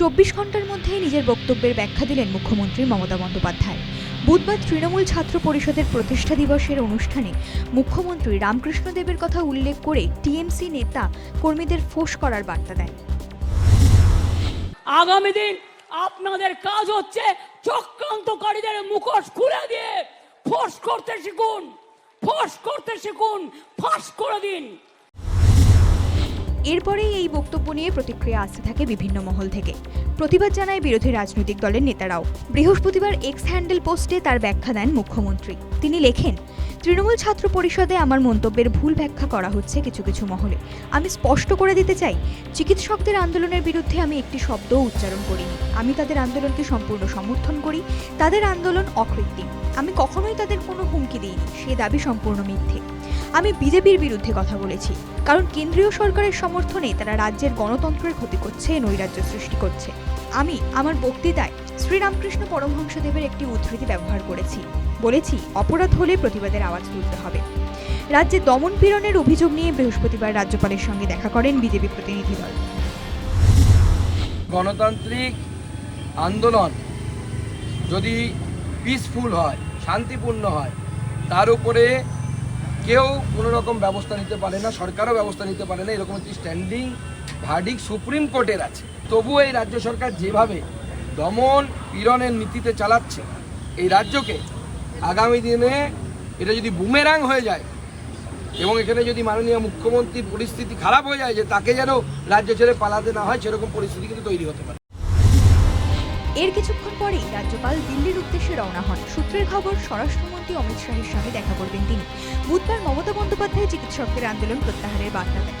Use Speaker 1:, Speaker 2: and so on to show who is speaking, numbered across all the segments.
Speaker 1: চব্বিশ ঘণ্টার মধ্যে নিজের বক্তব্যের ব্যাখ্যা দিলেন মুখ্যমন্ত্রী মমতা বন্দ্যোপাধ্যায়। বুধবার তৃণমূল ছাত্র পরিষদের প্রতিষ্ঠা দিবসের অনুষ্ঠানে মুখ্যমন্ত্রী রামকৃষ্ণ দেবের কথা উল্লেখ করে টিএমসি নেতা কর্মীদের ফোঁস করার বার্তা দেন।
Speaker 2: আগামী দিন আপনাদের কাজ হচ্ছে চক্রান্তকারীদের মুখোশ খুলে দিয়ে ফোর্স করতে শিখুন ফোর্স করতে শিখুন, ফাঁস করে দিন।
Speaker 1: এরপরেই এই বক্তব্য নিয়ে প্রতিক্রিয়া আসতে থাকে বিভিন্ন মহল থেকে। প্রতিবাদ জানায় বিরোধী রাজনৈতিক দলের নেতারাও। বৃহস্পতিবার এক্স হ্যান্ডেল পোস্টে তার ব্যাখ্যা দেন মুখ্যমন্ত্রী। তিনি লেখেন, তৃণমূল ছাত্র পরিষদে আমার মন্তব্যের ভুল ব্যাখ্যা করা হচ্ছে কিছু কিছু মহলে। আমি স্পষ্ট করে দিতে চাই, চিকিৎসকদের আন্দোলনের বিরুদ্ধে আমি একটি শব্দও উচ্চারণ করিনি। আমি তাদের আন্দোলনকে সম্পূর্ণ সমর্থন করি। তাদের আন্দোলন অকৃত্রিম। আমি কখনোই তাদের কোনো হুমকি দিইনি। সে দাবি সম্পূর্ণ মিথ্যে। আমি বিজেপির বিরুদ্ধে কথা বলেছি। কারণ কেন্দ্রীয় সরকারের সমর্থনে তারা রাজ্যের গণতন্ত্রের ক্ষতি করছে, নৈরাজ্য সৃষ্টি করছে। আমি আমার বক্তৃতায় শ্রীরামকৃষ্ণ পরমহংসদেবের একটি উদ্ধৃতি ব্যবহার করেছি। বলেছি, অপরাধ হলে প্রতিবাদের আওয়াজ তুলতে হবে। রাজ্যে দমন পীড়নের অভিযোগ নিয়ে বৃহস্পতিবার রাজ্যপালের সঙ্গে দেখা করেন বিজেপি প্রতিনিধি দল।
Speaker 3: গণতান্ত্রিক আন্দোলন যদি পিসফুল হয়, শান্তিপূর্ণ হয়, তার উপরে কেউ কোনো রকম ব্যবস্থা নিতে পারে না, সরকারও ব্যবস্থা নিতে পারে না, এরকম একটি স্ট্যান্ডিং ভার্ডিক সুপ্রিম কোর্টের আছে। তবুও এই রাজ্য সরকার যেভাবে দমন পীড়নের নীতিতে চালাচ্ছে, এই রাজ্যকে আগামী দিনে এটা যদি বুমেরাং হয়ে যায় এবং এখানে যদি মাননীয় মুখ্যমন্ত্রীর পরিস্থিতি খারাপ হয়ে যায় যে তাকে যেন রাজ্য ছেড়ে পালাতে না হয়, সেরকম পরিস্থিতি কিন্তু তৈরি হতে পারে।
Speaker 1: এর কিছুক্ষণ পরেই রাজ্যপাল দিল্লির উদ্দেশ্যে রওনা হন। সূত্রের খবর, স্বরাষ্ট্রমন্ত্রী অমিত শাহের সঙ্গে দেখা করবেন তিনি। বুধবার মমতা বন্দ্যোপাধ্যায় চিকিৎসকদের আন্দোলন প্রত্যাহারের বার্তা দেন।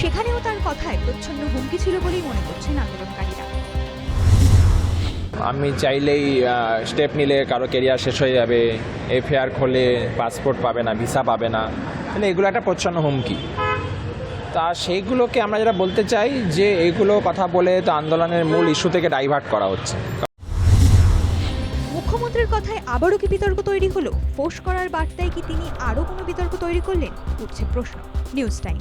Speaker 1: সেখানেও তার কথায় প্রচ্ছন্ন হুমকি ছিল বলেই মনে করছেন আন্দোলনকারীরা।
Speaker 4: আমি চাইলেই স্টেপ নিলে কারও কেরিয়ার শেষ হয়ে যাবে এফআইআর খোলে পাসপোর্ট পাবে না ভিসা পাবে না। তাহলে এগুলো একটা প্রচ্ছন্ন হুমকি। তা সেইগুলোকে আমরা যেটা বলতে চাই যে এগুলো কথা বলে তো আন্দোলনের মূল ইস্যু থেকে ডাইভার্ট করা হচ্ছে।
Speaker 1: মুখ্যমন্ত্রীর কথায় আবারও কি বিতর্ক তৈরি হলো? ফোর্স করার বার্তায় কি তিনি আরও কোনো বিতর্ক তৈরি করলেন? উঠছে প্রশ্ন। News time.